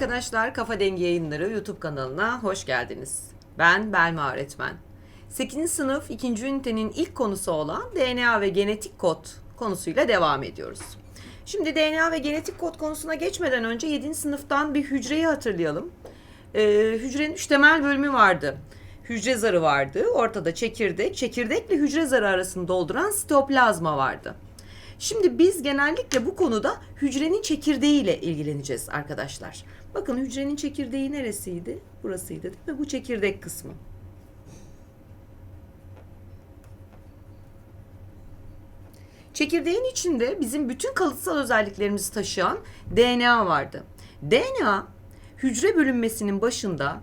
arkadaşlar, Kafa Dengi Yayınları YouTube kanalına hoş geldiniz. Ben Belma Öğretmen. 8. sınıf 2. ünitenin ilk konusu olan DNA ve genetik kod konusuyla devam ediyoruz. Şimdi DNA ve genetik kod konusuna geçmeden önce 7. sınıftan bir hücreyi hatırlayalım. Ee, hücrenin üç temel bölümü vardı. Hücre zarı vardı, ortada çekirdek, çekirdekle hücre zarı arasını dolduran sitoplazma vardı. Şimdi biz genellikle bu konuda hücrenin çekirdeği ile ilgileneceğiz arkadaşlar. Bakın hücrenin çekirdeği neresiydi? Burasıydı değil mi? Bu çekirdek kısmı. Çekirdeğin içinde bizim bütün kalıtsal özelliklerimizi taşıyan DNA vardı. DNA hücre bölünmesinin başında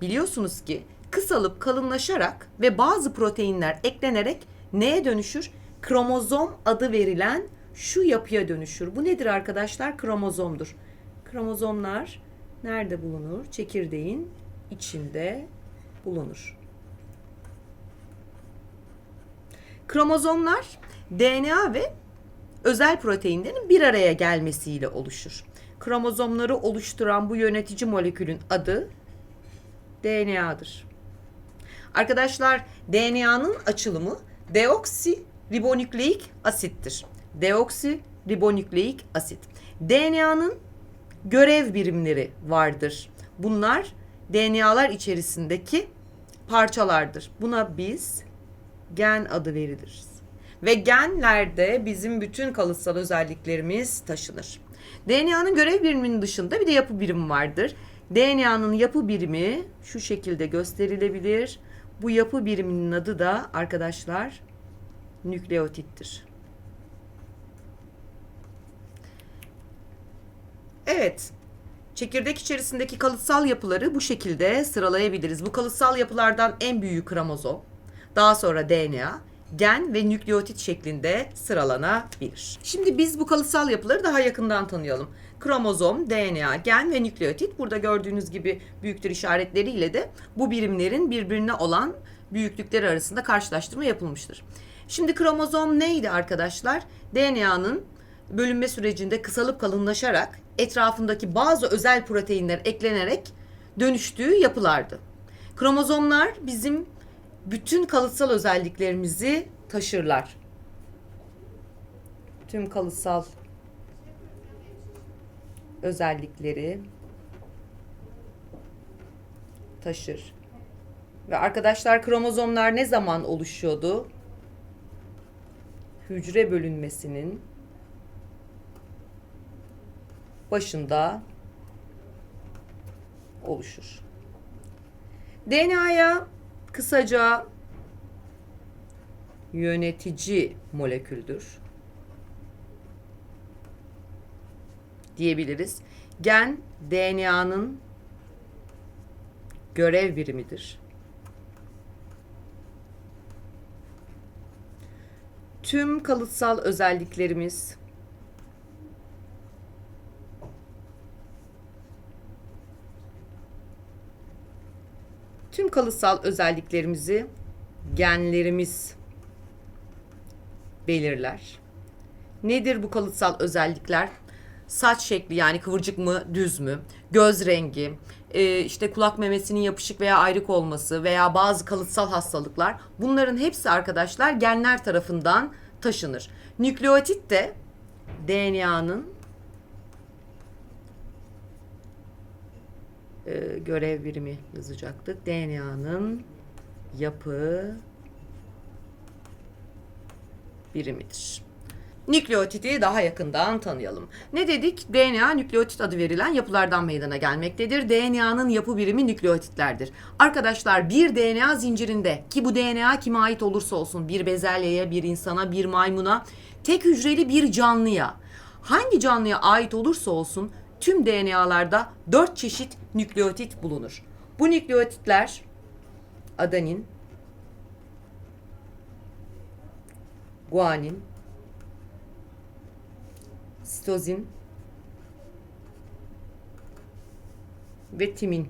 biliyorsunuz ki kısalıp kalınlaşarak ve bazı proteinler eklenerek neye dönüşür? Kromozom adı verilen şu yapıya dönüşür. Bu nedir arkadaşlar? Kromozomdur. Kromozomlar nerede bulunur? Çekirdeğin içinde bulunur. Kromozomlar DNA ve özel proteinlerin bir araya gelmesiyle oluşur. Kromozomları oluşturan bu yönetici molekülün adı DNA'dır. Arkadaşlar DNA'nın açılımı deoksiribonükleik asittir. Deoksiribonükleik asit. DNA'nın görev birimleri vardır. Bunlar DNA'lar içerisindeki parçalardır. Buna biz gen adı veriliriz. Ve genlerde bizim bütün kalıtsal özelliklerimiz taşınır. DNA'nın görev biriminin dışında bir de yapı birimi vardır. DNA'nın yapı birimi şu şekilde gösterilebilir. Bu yapı biriminin adı da arkadaşlar nükleotittir. Evet. Çekirdek içerisindeki kalıtsal yapıları bu şekilde sıralayabiliriz. Bu kalıtsal yapılardan en büyüğü kromozom, daha sonra DNA, gen ve nükleotit şeklinde sıralanabilir. Şimdi biz bu kalıtsal yapıları daha yakından tanıyalım. Kromozom, DNA, gen ve nükleotit burada gördüğünüz gibi büyüktür işaretleriyle de bu birimlerin birbirine olan büyüklükleri arasında karşılaştırma yapılmıştır. Şimdi kromozom neydi arkadaşlar? DNA'nın bölünme sürecinde kısalıp kalınlaşarak etrafındaki bazı özel proteinler eklenerek dönüştüğü yapılardı. Kromozomlar bizim bütün kalıtsal özelliklerimizi taşırlar. Tüm kalıtsal özellikleri taşır. Ve arkadaşlar kromozomlar ne zaman oluşuyordu? Hücre bölünmesinin başında oluşur. DNA'ya kısaca yönetici moleküldür diyebiliriz. Gen DNA'nın görev birimidir. Tüm kalıtsal özelliklerimiz tüm kalıtsal özelliklerimizi genlerimiz belirler. Nedir bu kalıtsal özellikler? Saç şekli yani kıvırcık mı, düz mü? Göz rengi, e, işte kulak memesinin yapışık veya ayrık olması veya bazı kalıtsal hastalıklar. Bunların hepsi arkadaşlar genler tarafından taşınır. Nükleotit de DNA'nın e, görev birimi yazacaktık. DNA'nın yapı birimidir. Nükleotidi daha yakından tanıyalım. Ne dedik? DNA nükleotit adı verilen yapılardan meydana gelmektedir. DNA'nın yapı birimi nükleotitlerdir. Arkadaşlar bir DNA zincirinde ki bu DNA kime ait olursa olsun bir bezelyeye, bir insana, bir maymuna, tek hücreli bir canlıya hangi canlıya ait olursa olsun tüm DNA'larda 4 çeşit nükleotit bulunur. Bu nükleotitler adenin, guanin, sitozin ve timin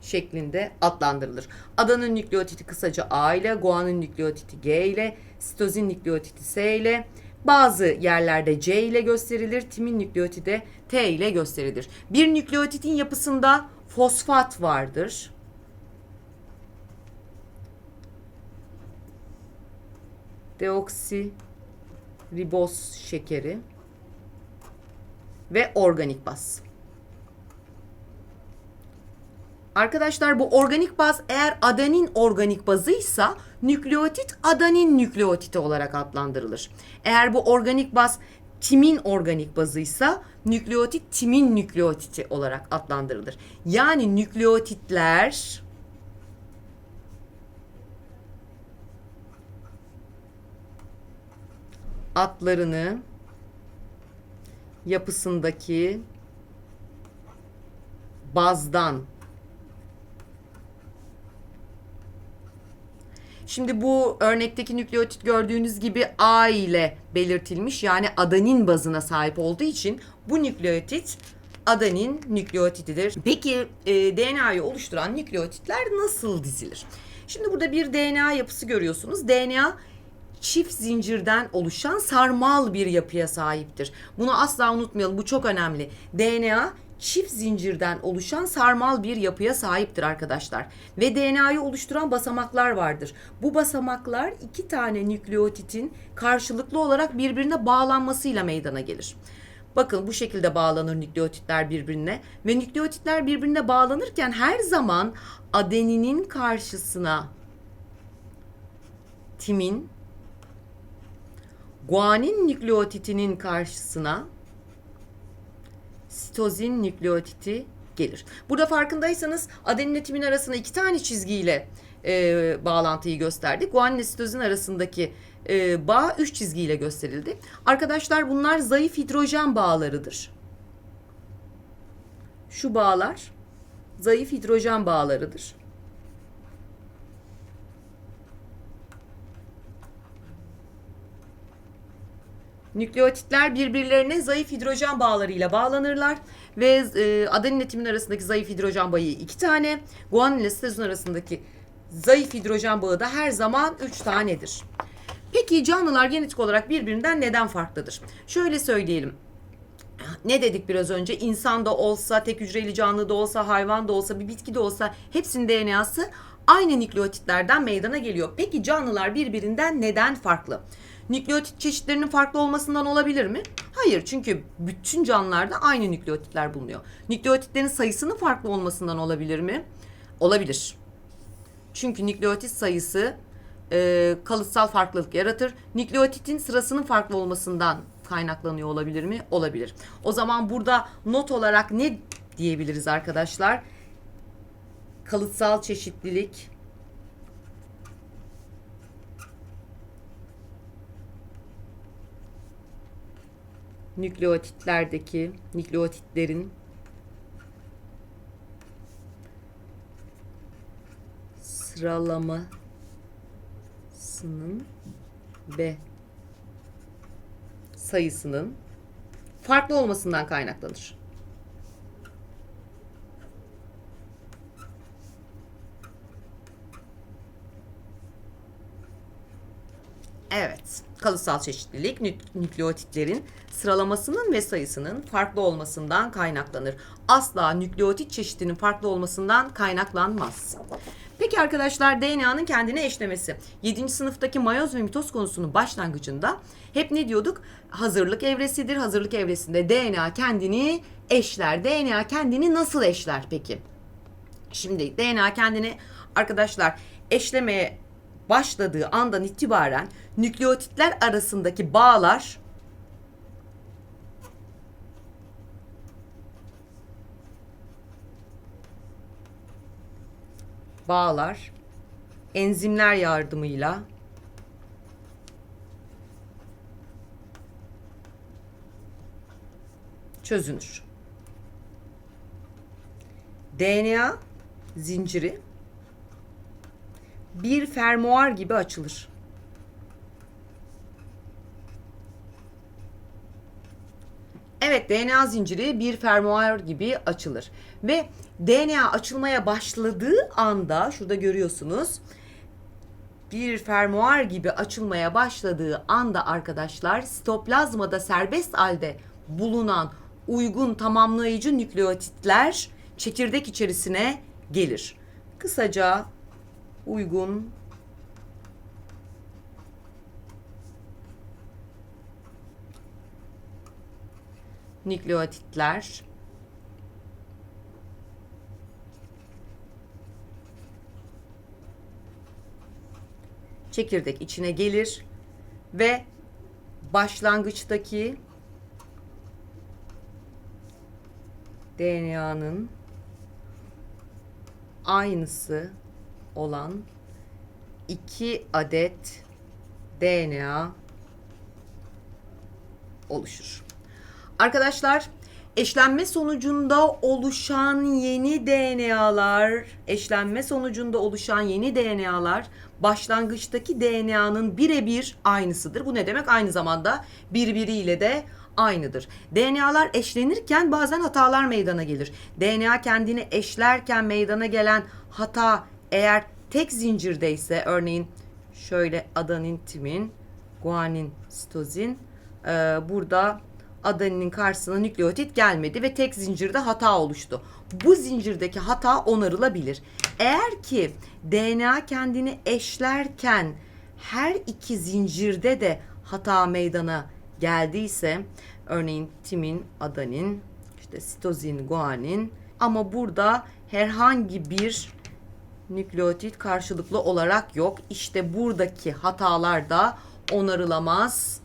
şeklinde adlandırılır. Adanın nükleotiti kısaca A ile, guanın nükleotiti G ile, sitozin nükleotiti S ile, Bazı yerlerde C ile gösterilir, timin nükleotidi T ile gösterilir. Bir nükleotidin yapısında fosfat vardır. Deoksiriboz şekeri ve organik baz. Arkadaşlar bu organik baz eğer adenin organik bazıysa nükleotit adenin nükleotiti olarak adlandırılır. Eğer bu organik baz timin organik bazıysa nükleotit timin nükleotiti olarak adlandırılır. Yani nükleotitler adlarını yapısındaki bazdan Şimdi bu örnekteki nükleotit gördüğünüz gibi A ile belirtilmiş yani adenin bazına sahip olduğu için bu nükleotit adenin nükleotididir. Peki e, DNA'yı oluşturan nükleotitler nasıl dizilir? Şimdi burada bir DNA yapısı görüyorsunuz. DNA çift zincirden oluşan sarmal bir yapıya sahiptir. Bunu asla unutmayalım. Bu çok önemli. DNA çift zincirden oluşan sarmal bir yapıya sahiptir arkadaşlar. Ve DNA'yı oluşturan basamaklar vardır. Bu basamaklar iki tane nükleotitin karşılıklı olarak birbirine bağlanmasıyla meydana gelir. Bakın bu şekilde bağlanır nükleotitler birbirine ve nükleotitler birbirine bağlanırken her zaman adeninin karşısına timin, guanin nükleotitinin karşısına sitozin nükleotiti gelir. Burada farkındaysanız adenin timin arasında iki tane çizgiyle e, bağlantıyı gösterdik. Guanin ile sitozin arasındaki e, bağ üç çizgiyle gösterildi. Arkadaşlar bunlar zayıf hidrojen bağlarıdır. Şu bağlar zayıf hidrojen bağlarıdır. Nükleotitler birbirlerine zayıf hidrojen bağlarıyla bağlanırlar ve e, adenin ile timin arasındaki zayıf hidrojen bağı iki tane, guanin ile sitozin arasındaki zayıf hidrojen bağı da her zaman üç tanedir. Peki canlılar genetik olarak birbirinden neden farklıdır? Şöyle söyleyelim. Ne dedik biraz önce? İnsan da olsa, tek hücreli canlı da olsa, hayvan da olsa, bir bitki de olsa hepsinin DNA'sı aynı nükleotitlerden meydana geliyor. Peki canlılar birbirinden neden farklı? Nükleotit çeşitlerinin farklı olmasından olabilir mi? Hayır çünkü bütün canlılarda aynı nükleotitler bulunuyor. Nükleotitlerin sayısının farklı olmasından olabilir mi? Olabilir. Çünkü nükleotit sayısı e, kalıtsal farklılık yaratır. Nükleotitin sırasının farklı olmasından kaynaklanıyor olabilir mi? Olabilir. O zaman burada not olarak ne diyebiliriz arkadaşlar? Kalıtsal çeşitlilik nükleotitlerdeki nükleotitlerin sıralamasının ve sayısının farklı olmasından kaynaklanır. Evet, kalıtsal çeşitlilik nükleotitlerin sıralamasının ve sayısının farklı olmasından kaynaklanır. Asla nükleotit çeşidinin farklı olmasından kaynaklanmaz. Peki arkadaşlar DNA'nın kendine eşlemesi. 7. sınıftaki mayoz ve mitoz konusunun başlangıcında hep ne diyorduk? Hazırlık evresidir. Hazırlık evresinde DNA kendini eşler. DNA kendini nasıl eşler peki? Şimdi DNA kendini arkadaşlar eşlemeye başladığı andan itibaren nükleotitler arasındaki bağlar bağlar enzimler yardımıyla çözünür. DNA zinciri bir fermuar gibi açılır. Evet DNA zinciri bir fermuar gibi açılır ve DNA açılmaya başladığı anda şurada görüyorsunuz bir fermuar gibi açılmaya başladığı anda arkadaşlar sitoplazmada serbest halde bulunan uygun tamamlayıcı nükleotitler çekirdek içerisine gelir. Kısaca uygun. Nükleotitler. Çekirdek içine gelir ve başlangıçtaki DNA'nın aynısı olan iki adet DNA oluşur. Arkadaşlar eşlenme sonucunda oluşan yeni DNA'lar, eşlenme sonucunda oluşan yeni DNA'lar başlangıçtaki DNA'nın birebir aynısıdır. Bu ne demek? Aynı zamanda birbiriyle de aynıdır. DNA'lar eşlenirken bazen hatalar meydana gelir. DNA kendini eşlerken meydana gelen hata eğer tek zincirdeyse örneğin şöyle adenin, timin, guanin, sitozin e, burada adeninin karşısına nükleotit gelmedi ve tek zincirde hata oluştu. Bu zincirdeki hata onarılabilir. Eğer ki DNA kendini eşlerken her iki zincirde de hata meydana geldiyse örneğin timin, adenin, işte sitozin, guanin ama burada herhangi bir nükleotit karşılıklı olarak yok. İşte buradaki hatalar da onarılamaz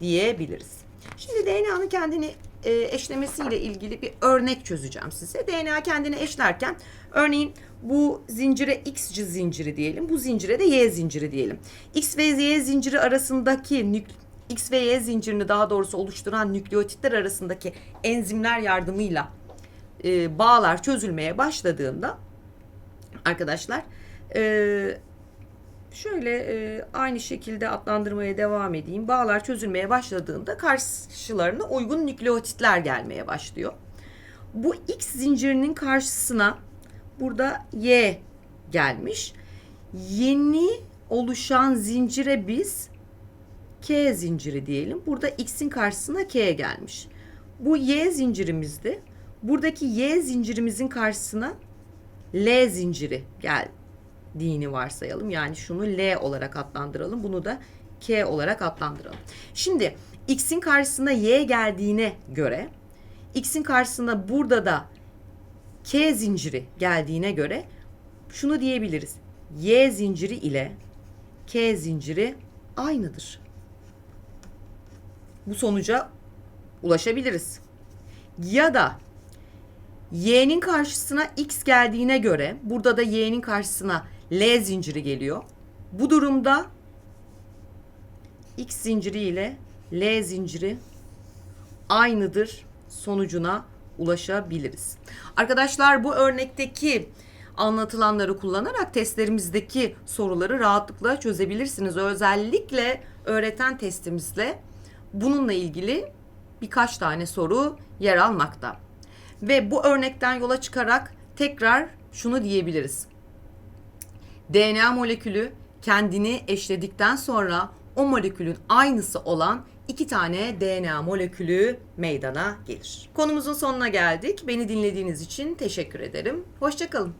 diyebiliriz. Şimdi DNA'nın kendini e, eşlemesiyle ilgili bir örnek çözeceğim size. DNA kendini eşlerken örneğin bu zincire X zinciri diyelim. Bu zincire de Y zinciri diyelim. X ve Y zinciri arasındaki X ve Y zincirini daha doğrusu oluşturan nükleotitler arasındaki enzimler yardımıyla e, bağlar çözülmeye başladığında arkadaşlar e, şöyle e, aynı şekilde adlandırmaya devam edeyim. Bağlar çözülmeye başladığında karşılarına uygun nükleotitler gelmeye başlıyor. Bu X zincirinin karşısına burada Y gelmiş. Yeni oluşan zincire biz K zinciri diyelim. Burada X'in karşısına K gelmiş. Bu Y zincirimizdi. Buradaki Y zincirimizin karşısına L zinciri geldiğini varsayalım. Yani şunu L olarak adlandıralım. Bunu da K olarak adlandıralım. Şimdi X'in karşısına Y geldiğine göre X'in karşısına burada da K zinciri geldiğine göre şunu diyebiliriz. Y zinciri ile K zinciri aynıdır. Bu sonuca ulaşabiliriz. Ya da Y'nin karşısına X geldiğine göre burada da Y'nin karşısına L zinciri geliyor. Bu durumda X zinciri ile L zinciri aynıdır sonucuna ulaşabiliriz. Arkadaşlar bu örnekteki anlatılanları kullanarak testlerimizdeki soruları rahatlıkla çözebilirsiniz. Özellikle öğreten testimizle bununla ilgili birkaç tane soru yer almakta. Ve bu örnekten yola çıkarak tekrar şunu diyebiliriz. DNA molekülü kendini eşledikten sonra o molekülün aynısı olan iki tane DNA molekülü meydana gelir. Konumuzun sonuna geldik. Beni dinlediğiniz için teşekkür ederim. Hoşçakalın.